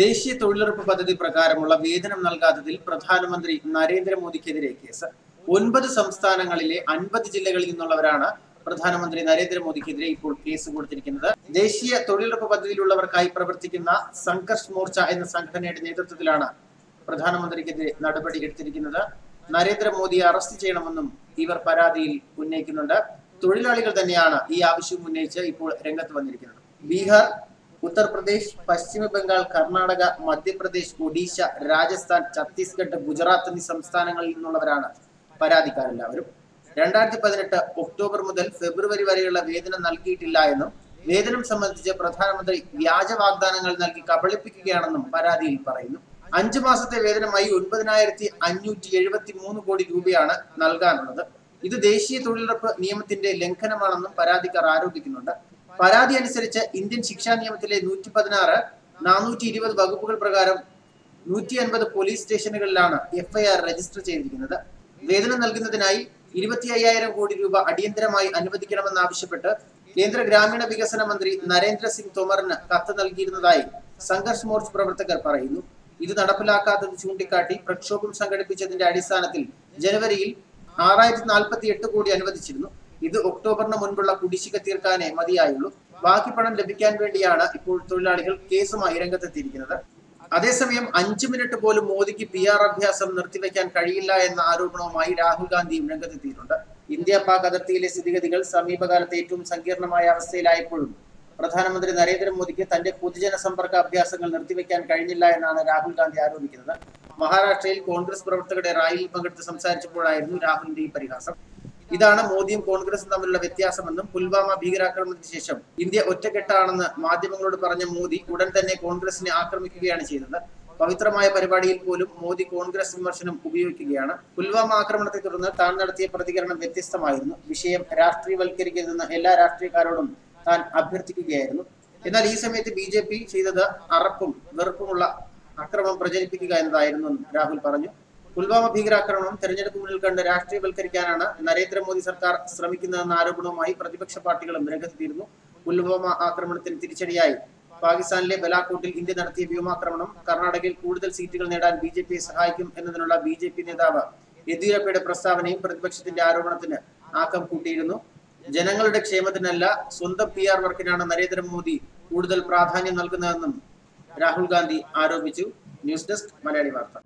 ദേശീയ തൊഴിലുറപ്പ് പദ്ധതി പ്രകാരമുള്ള വേതനം നൽകാത്തതിൽ പ്രധാനമന്ത്രി നരേന്ദ്രമോദിക്കെതിരെ കേസ്. ഒൻപത് സംസ്ഥാനങ്ങളിലെ അൻപത് ജില്ലകളിൽ നിന്നുള്ളവരാണ് പ്രധാനമന്ത്രി നരേന്ദ്രമോദിക്കെതിരെ ഇപ്പോൾ കേസ് കൊടുത്തിരിക്കുന്നത്. ദേശീയ തൊഴിലുറപ്പ് പദ്ധതിയിലുള്ളവർക്കായി പ്രവർത്തിക്കുന്ന സംഘർഷ് മോർച്ച എന്ന സംഘടനയുടെ നേതൃത്വത്തിലാണ് പ്രധാനമന്ത്രിക്കെതിരെ നടപടി എടുത്തിരിക്കുന്നത്. നരേന്ദ്രമോദിയെ അറസ്റ്റ് ചെയ്യണമെന്നും ഇവർ പരാതിയിൽ ഉന്നയിക്കുന്നുണ്ട്. തൊഴിലാളികൾ തന്നെയാണ് ഈ ആവശ്യം ഉന്നയിച്ച് ഇപ്പോൾ രംഗത്ത് വന്നിരിക്കുന്നത്. ബീഹാർ ഉത്തർപ്രദേശ് പശ്ചിമ ബംഗാൾ കർണാടക മധ്യപ്രദേശ് ഒഡീഷ രാജസ്ഥാൻ ഛത്തീസ്ഗഡ് ഗുജറാത്ത് എന്നീ സംസ്ഥാനങ്ങളിൽ നിന്നുള്ളവരാണ് പരാതിക്കാരെല്ലാവരും. രണ്ടായിരത്തി പതിനെട്ട് ഒക്ടോബർ മുതൽ ഫെബ്രുവരി വരെയുള്ള വേതനം നൽകിയിട്ടില്ല എന്നും വേതനം സംബന്ധിച്ച് പ്രധാനമന്ത്രി വ്യാജ വാഗ്ദാനങ്ങൾ നൽകി കബളിപ്പിക്കുകയാണെന്നും പരാതിയിൽ പറയുന്നു. അഞ്ചു മാസത്തെ വേതനമായി ഒൻപതിനായിരത്തി അഞ്ഞൂറ്റി എഴുപത്തി മൂന്ന് കോടി രൂപയാണ് നൽകാനുള്ളത്. ഇത് ദേശീയ തൊഴിലുറപ്പ് നിയമത്തിന്റെ ലംഘനമാണെന്നും പരാതിക്കാർ ആരോപിക്കുന്നുണ്ട്. പരാതി അനുസരിച്ച് ഇന്ത്യൻ ശിക്ഷാ നിയമത്തിലെ നൂറ്റി പതിനാറ് നാനൂറ്റി ഇരുപത് വകുപ്പുകൾ പ്രകാരം നൂറ്റി അൻപത് പോലീസ് സ്റ്റേഷനുകളിലാണ് എഫ്ഐആർ രജിസ്റ്റർ ചെയ്തിരിക്കുന്നത്. വേതനം നൽകുന്നതിനായി ഇരുപത്തി അയ്യായിരം കോടി രൂപ അടിയന്തരമായി അനുവദിക്കണമെന്നാവശ്യപ്പെട്ട് കേന്ദ്ര ഗ്രാമീണ വികസന മന്ത്രി നരേന്ദ്ര സിംഗ് തോമറിന് കത്ത് നൽകിയിരുന്നതായി സംഘർഷ് മോർച്ച് പ്രവർത്തകർ പറയുന്നു. ഇത് നടപ്പിലാക്കാത്തത് ചൂണ്ടിക്കാട്ടി പ്രക്ഷോഭം സംഘടിപ്പിച്ചതിന്റെ അടിസ്ഥാനത്തിൽ ജനുവരിയിൽ ആറായിരത്തി നാൽപ്പത്തി എട്ട് കോടി അനുവദിച്ചിരുന്നു. ഇത് ഒക്ടോബറിന് മുൻപുള്ള കുടിശ്ശിക തീർക്കാനേ മതിയായുള്ളൂ. ബാക്കി പണം ലഭിക്കാൻ വേണ്ടിയാണ് ഇപ്പോൾ തൊഴിലാളികൾ കേസുമായി രംഗത്തെത്തിയിരിക്കുന്നത്. അതേസമയം അഞ്ചു മിനിറ്റ് പോലും മോദിക്ക് പി ആർ അഭ്യാസം നിർത്തിവെക്കാൻ കഴിയില്ല എന്ന ആരോപണവുമായി രാഹുൽ ഗാന്ധിയും രംഗത്തെത്തിയിട്ടുണ്ട്. ഇന്ത്യ പാക് അതിർത്തിയിലെ സ്ഥിതിഗതികൾ സമീപകാലത്ത് ഏറ്റവും സങ്കീർണമായ അവസ്ഥയിലായപ്പോഴും പ്രധാനമന്ത്രി നരേന്ദ്രമോദിക്ക് തന്റെ പൊതുജന സമ്പർക്ക അഭ്യാസങ്ങൾ നിർത്തിവെക്കാൻ കഴിഞ്ഞില്ല എന്നാണ് രാഹുൽ ഗാന്ധി ആരോപിക്കുന്നത്. മഹാരാഷ്ട്രയിൽ കോൺഗ്രസ് പ്രവർത്തകരുടെ റാലിയിൽ പങ്കെടുത്ത് സംസാരിച്ചപ്പോഴായിരുന്നു രാഹുലിന്റെ ഈ പരിഹാസം. ഇതാണ് മോദിയും കോൺഗ്രസും തമ്മിലുള്ള വ്യത്യാസമെന്നും പുൽവാമ ഭീകരാക്രമണത്തിന് ശേഷം ഇന്ത്യ ഒറ്റക്കെട്ടാണെന്ന് മാധ്യമങ്ങളോട് പറഞ്ഞ മോദി ഉടൻ തന്നെ കോൺഗ്രസിനെ ആക്രമിക്കുകയാണ് ചെയ്തത് പവിത്രമായ പരിപാടിയിൽ പോലും മോദി കോൺഗ്രസ് വിമർശനം ഉപയോഗിക്കുകയാണ്. പുൽവാമ ആക്രമണത്തെ തുടർന്ന് താൻ നടത്തിയ പ്രതികരണം വ്യത്യസ്തമായിരുന്നു. വിഷയം രാഷ്ട്രീയവൽക്കരിക്കരുതെന്ന് എല്ലാ രാഷ്ട്രീയക്കാരോടും താൻ അഭ്യർത്ഥിക്കുകയായിരുന്നു. എന്നാൽ ഈ സമയത്ത് ബി ജെ പി ചെയ്തത് അറപ്പും വെറുപ്പുമുള്ള അക്രമം പ്രചരിപ്പിക്കുക എന്നതായിരുന്നു രാഹുൽ പറഞ്ഞു. പുൽവാമ ഭീകരാക്രമണം തെരഞ്ഞെടുപ്പ് മുന്നിൽ കണ്ട് രാഷ്ട്രീയവൽക്കരിക്കാനാണ് നരേന്ദ്രമോദി സർക്കാർ ശ്രമിക്കുന്നതെന്ന ആരോപണവുമായി പ്രതിപക്ഷ പാർട്ടികളും രംഗത്തെത്തിയിരുന്നു. പുൽവാമ ആക്രമണത്തിന് തിരിച്ചടിയായി. പാകിസ്ഥാനിലെ ബലാക്കോട്ടിൽ ഇന്ത്യ നടത്തിയ വ്യോമാക്രമണം കർണാടകയിൽ കൂടുതൽ സീറ്റുകൾ നേടാൻ ബി ജെ പിയെ സഹായിക്കും എന്നതിനുള്ള ബി ജെ പി നേതാവ് യെദ്യൂരപ്പയുടെ പ്രസ്താവനയും പ്രതിപക്ഷത്തിന്റെ ആരോപണത്തിന് ആക്കം കൂട്ടിയിരുന്നു. ജനങ്ങളുടെ ക്ഷേമത്തിനല്ല സ്വന്തം പി ആർ വർക്കിനാണ് നരേന്ദ്രമോദി കൂടുതൽ പ്രാധാന്യം നൽകുന്നതെന്നും രാഹുൽ ഗാന്ധി ആരോപിച്ചു. ന്യൂസ് ഡെസ്ക് മലയാളി വാർത്ത.